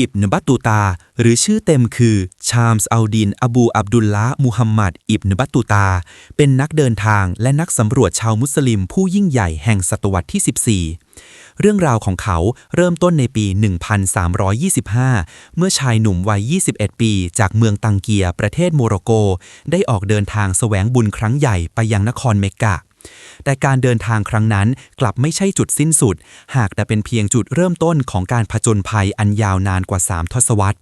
อิบนบัตตุตา หรือชื่อเต็มคือ ชามส์อัลดิน อบูอับดุลละมุฮัมมัดอิบนบัตตุตา เป็นนักเดินทางและนักสำรวจชาวมุสลิมผู้ยิ่งใหญ่แห่งศตวรรษที่ 14 เรื่องราวของเขาเริ่มต้นในปี 1325 เมื่อชายหนุ่มวัย 21 ปี จากเมืองตังเกียประเทศโมร็อกโก ได้ออกเดินทางแสวงบุญครั้งใหญ่ไปยังนครเมกกะ แต่การเดินทางครั้งนั้นกลับไม่ใช่จุดสิ้นสุด หากแต่เป็นเพียงจุดเริ่มต้นของการผจญภัยอันยาวนานกว่า 3 ทศวรรษ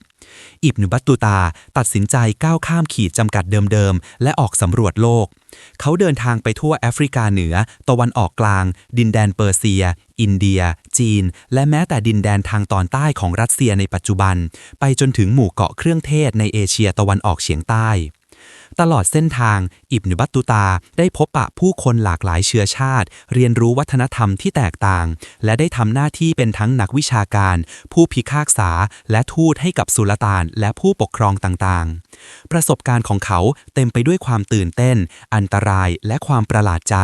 อิบนุบัตตุตาตัดสินใจก้าวข้ามขีดจำกัดเดิมๆ และออกสำรวจโลก เขาเดินทางไปทั่วแอฟริกาเหนือ ตะวันออกกลาง ดินแดนเปอร์เซีย อินเดีย จีน และแม้แต่ดินแดนทางตอนใต้ของรัสเซียในปัจจุบัน ไปจนถึงหมู่เกาะเครื่องเทศในเอเชียตะวันออกเฉียงใต้ ตลอดเส้นทาง อิบนุบัตตุตาได้พบปะผู้คนหลากหลายเชื้อชาติ เรียนรู้วัฒนธรรมที่แตกต่าง และได้ทำหน้าที่เป็นทั้งนักวิชาการ ผู้พิพากษา และทูตให้กับสุลต่านและผู้ปกครองต่างๆ ประสบการณ์ของเขาเต็มไปด้วยความตื่นเต้น อันตรายและความประหลาดใจ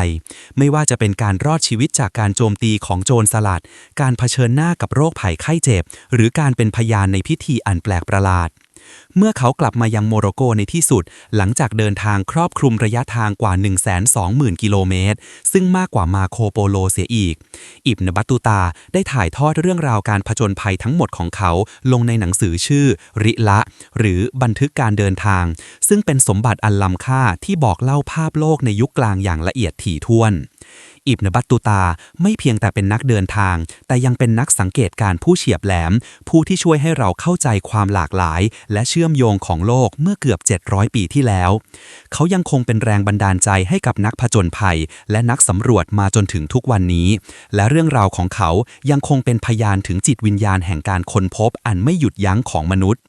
ไม่ว่าจะเป็นการรอดชีวิตจากการโจมตีของโจรสลัด การเผชิญหน้ากับโรคภัยไข้เจ็บ หรือการเป็นพยานในพิธีอันแปลกประหลาด เมื่อเขากลับมายังโมร็อกโกในที่สุด หลังจากเดินทางครอบคลุมระยะทางกว่า 120,000 กิโลเมตร ซึ่งมากกว่ามาโคโปโลเสียอีก อิบนบัตตุตาได้ถ่ายทอดเรื่องราวการผจญภัยทั้งหมดของเขาลงในหนังสือชื่อ ริละ หรือบันทึกการเดินทาง ซึ่งเป็นสมบัติอันล้ำค่าที่บอกเล่าภาพโลกในยุคกลางอย่างละเอียดถี่ถ้วน อิบนบัตตุตา ไม่เพียงแต่เป็นนักเดินทาง แต่ยังเป็นนักสังเกตการผู้เฉียบแหลม ผู้ที่ช่วยให้เราเข้าใจความหลากหลาย และเชื่อมโยงของโลกเมื่อเกือบ 700 ปีที่แล้ว เขายังคงเป็นแรงบันดาลใจให้กับนักผจญภัย และนักสำรวจมาจนถึงทุกวันนี้ และเรื่องราวของเขายังคงเป็นพยานถึงจิตวิญญาณแห่งการค้นพบอันไม่หยุดยั้งของมนุษย์